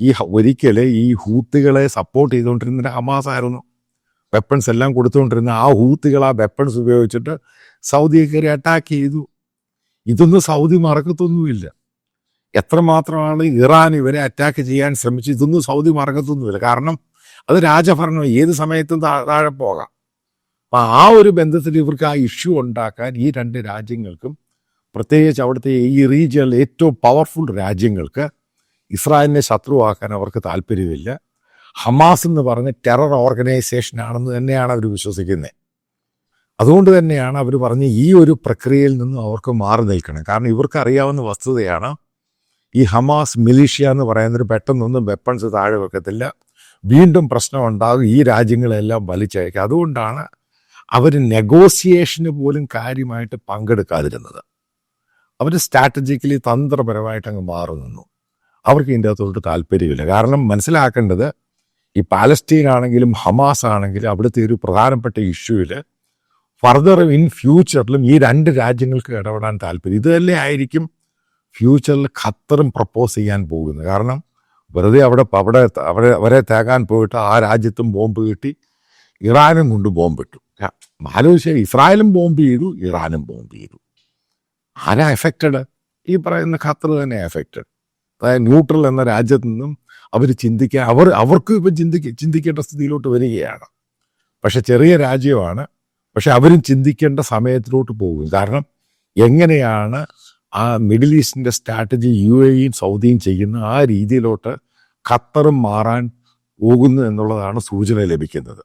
ഈ ഒരിക്കൽ ഈ ഹൂത്തുകളെ സപ്പോർട്ട് ചെയ്തുകൊണ്ടിരുന്ന ഹമാസ് ആയിരുന്നു. വെപ്പൺസ് എല്ലാം കൊടുത്തുകൊണ്ടിരുന്ന ആ ഹൂത്തുകൾ ആ വെപ്പൺസ് ഉപയോഗിച്ചിട്ട് സൗദിയെ കയറി അറ്റാക്ക് ചെയ്തു. ഇതൊന്നും സൗദി മറക്കത്തൊന്നുമില്ല. എത്രമാത്രമാണ് ഇറാൻ ഇവരെ അറ്റാക്ക് ചെയ്യാൻ ശ്രമിച്ചു ഇതൊന്നും സൗദി മറക്കത്തൊന്നുമില്ല. കാരണം അത് രാജഭരണം ഏത് സമയത്തും താഴെ പോകാം. അപ്പം ആ ഒരു ബന്ധത്തിൽ ഇവർക്ക് ആ ഇഷ്യൂ ഉണ്ടാക്കാൻ ഈ രണ്ട് രാജ്യങ്ങൾക്കും പ്രത്യേകിച്ച് അവിടുത്തെ ഈ റീജിയനിൽ ഏറ്റവും പവർഫുൾ രാജ്യങ്ങൾക്ക് ഇസ്രായേലിനെ ശത്രുവാക്കാൻ അവർക്ക് താല്പര്യമില്ല. ഹമാസ് എന്ന് പറഞ്ഞ് ടെറർ ഓർഗനൈസേഷൻ ആണെന്ന് തന്നെയാണ് അവർ വിശ്വസിക്കുന്നത് അതുകൊണ്ട് തന്നെയാണ് അവർ പറഞ്ഞ് ഈ ഒരു പ്രക്രിയയിൽ നിന്നും അവർക്ക് മാറി നിൽക്കണം. കാരണം ഇവർക്ക് അറിയാവുന്ന വസ്തുതയാണ് ഈ ഹമാസ് മിലീഷ്യ എന്ന് പറയുന്നൊരു പെട്ടെന്നൊന്നും വെപ്പൺസ് താഴെ വെക്കത്തില്ല. വീണ്ടും പ്രശ്നം ഉണ്ടാകും ഈ രാജ്യങ്ങളെല്ലാം വലിച്ചയക്കുക അതുകൊണ്ടാണ് അവർ നെഗോസിയേഷന് പോലും കാര്യമായിട്ട് പങ്കെടുക്കാതിരുന്നത്. അവർ സ്ട്രാറ്റജിക്കലി തന്ത്രപരമായിട്ട് അങ്ങ് മാറി നിന്നു. അവർക്ക് ഇതിന്റെ അകത്തോട്ട് താല്പര്യമില്ല. കാരണം മനസ്സിലാക്കേണ്ടത് ഈ പാലസ്റ്റീൻ ആണെങ്കിലും ഹമാസ് ആണെങ്കിലും അവിടുത്തെ ഒരു പ്രധാനപ്പെട്ട ഇഷ്യൂവിൽ ഫർദർ ഇൻ ഫ്യൂച്ചറിലും ഈ രണ്ട് രാജ്യങ്ങൾക്ക് ഇടപെടാൻ താല്പര്യം. ഇത് തന്നെ ആയിരിക്കും ഫ്യൂച്ചറിൽ ഖത്തറും പ്രപ്പോസ് ചെയ്യാൻ പോകുന്നത്. കാരണം വെറുതെ അവിടെ അവിടെ അവിടെ അവരെ തേകാൻ പോയിട്ട് ആ രാജ്യത്തും ബോംബ് കിട്ടി ഇറാനും കൊണ്ട് ബോംബിട്ടു ആലോചിച്ച ഇസ്രായേലും ബോംബ് ചെയ്തു ഇറാനും ബോംബ് ചെയ്തു. ആരാ എഫക്റ്റഡ് ഈ പറയുന്ന ഖത്തർ തന്നെ എഫക്റ്റഡ് ന്യൂട്രൽ എന്ന രാജ്യത്ത് നിന്നും അവർ ചിന്തിക്കാൻ അവർ അവർക്കും ഇപ്പം ചിന്തിക്ക ചിന്തിക്കേണ്ട സ്ഥിതിയിലോട്ട് വരികയാണ്. പക്ഷെ ചെറിയ രാജ്യമാണ്. പക്ഷെ അവരും ചിന്തിക്കേണ്ട സമയത്തിലോട്ട് പോകും. കാരണം എങ്ങനെയാണ് ആ മിഡിൽ ഈസ്റ്റിന്റെ സ്ട്രാറ്റജി യു എയും സൗദിയും ചെയ്യുന്ന ആ രീതിയിലോട്ട് ഖത്തറും മാറാൻ പോകുന്നു എന്നുള്ളതാണ് സൂചന ലഭിക്കുന്നത്.